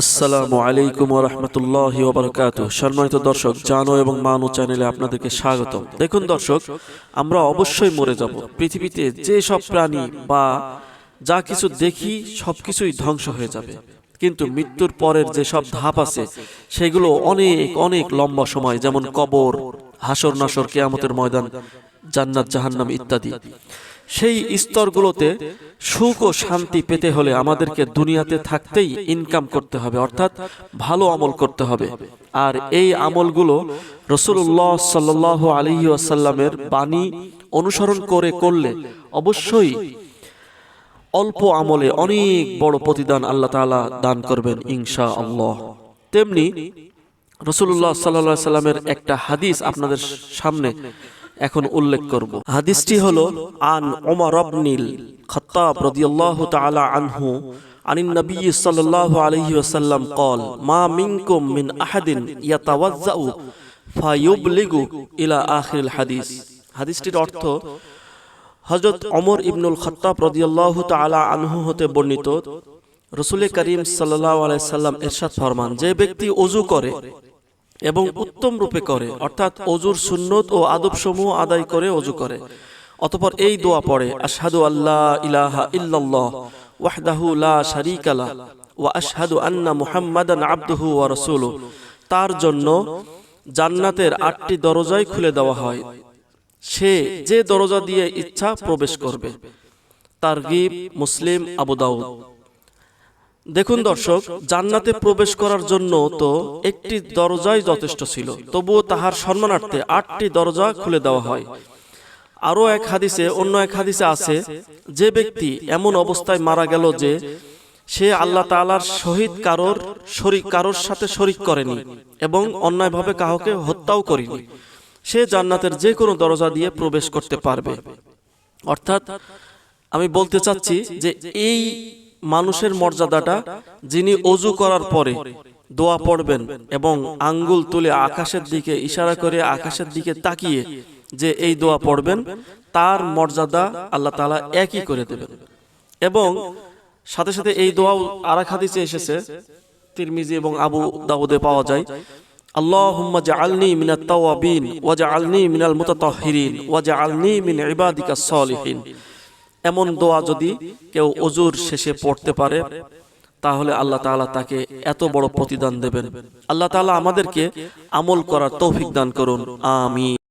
আসসালামু আলাইকুম রহমতুল্লাহ ওবরকাত। সম্মানিত দর্শক, জানো এবং মানো চ্যানেলে আপনাদেরকে স্বাগত দেখুন দর্শক, আমরা অবশ্যই মরে যাব। পৃথিবীতে যে সব প্রাণী বা যা কিছু দেখি, সব কিছুই ধ্বংস হয়ে যাবে। কিন্তু মৃত্যুর পরের যে সব ধাপ আছে, সেগুলো অনেক অনেক লম্বা সময়, যেমন কবর হাসর নাসর কেয়ামতের ময়দান, জান্নাত, জাহান্নাম ইত্যাদি। সেই স্তরগুলোতে সুখ ও শান্তি পেতে হলে আমাদেরকে দুনিয়াতে থাকতেই ইনকাম করতে হবে, অর্থাৎ ভালো আমল করতে হবে। আর এই আমলগুলো রসুল্লাহ সাল্লাহ আলী আসাল্লামের বাণী অনুসরণ করে করলে অবশ্যই অল্প আমলে অনেক বড় প্রতিদান আল্লাহ তাআলা দান করবেন ইনশা আল্লাহ তেমনি রসুল্লাহ সাল্লাহ সাল্লামের একটা হাদিস আপনাদের সামনে এখন উল্লেখ করব হাদিসটি হলো আন ওমর আবনিল খত্তাব রাদিয়াল্লাহু তাআলা আনহু عن النبي صلى الله عليه وسلم قال ما منكم من أحد يتوضأ فيبلغ إلى آخر الحديث হাদিসটির অর্থ হজরত অমর ইবনুল খত্তাব রদিয়াল্লাহু তাআলা আনহু হতে বর্ণিত রসুল করিম সাল্লাল্লাহু আলাইহি সাল্লাম এরশাদ ফরমান যে ব্যক্তি ওযু করে এবং উত্তম রূপে করে, অর্থাৎ অজুর সুন্নত ও আদব সমূহ আদায় করে, অজু করে। অতপর এই দোয়া পড়ে, আশহাদু আল্লাহ ইলাহা ইল্লাল্লাহ, ওয়াহদাহু লা শারীকা লা ওয়া আশহাদু আন্না মুহাম্মাদান আবদুহু ওয়া রাসূলুহু। তার জন্য জান্নাতের আটটি দরজাই খুলে দেওয়া হয়। সে যে দরজা দিয়ে ইচ্ছা প্রবেশ করবে। তারগিব, মুসলিম, আবু দাউদ। দেখুন দর্শক, জান্নাতে প্রবেশ করার জন্য তো একটি দরজাই যথেষ্ট ছিল। তবুও তাহার সম্মানার্থে আটটি দরজা খুলে দেওয়া হয়। আরও এক হাদিসে, অন্য এক হাদিসে আছে, যে ব্যক্তি এমন অবস্থায় মারা গেল যে সে আল্লাহ তালার শহীদ কারোর শরিক, কারোর সাথে শরিক করেনি এবং অন্যায়ভাবে কাউকে হত্যাও করেনি। সে জান্নাতের যে কোনো দরজা দিয়ে প্রবেশ করতে পারবে। অর্থাৎ, আমি বলতে চাচ্ছি যে এই মানুষের মর্যাদাটা যিনি অজু করার পরে দোয়া পড়বেন এবং আঙ্গুল তুলে আকাশের দিকে ইশারা করে আকাশের দিকে তাকিয়ে যে এই দোয়া পড়বেন, তার মর্যাদা আল্লাহ তালা একই করে দেবেন। এবং সাথে সাথে এই দোয়াও এক হাদিসে এসেছে, তিরমিজি এবং আবু দাউদে পাওয়া যায়, আল্লাহুম্মা জাআলনি তাওয়াবিন মিনাল মুতাতাহহিরিন ওয়া জাআলনি মিন ইবাদিকাস সলিহিন। এমন দোয়া যদি কেউ অজুর শেষে পড়তে পারে তাহলে আল্লাহ তালা তাকে এত বড় প্রতিদান দেবেন। আল্লাহ তালা আমাদেরকে আমল করার তৌফিক দান করুন। আমিন।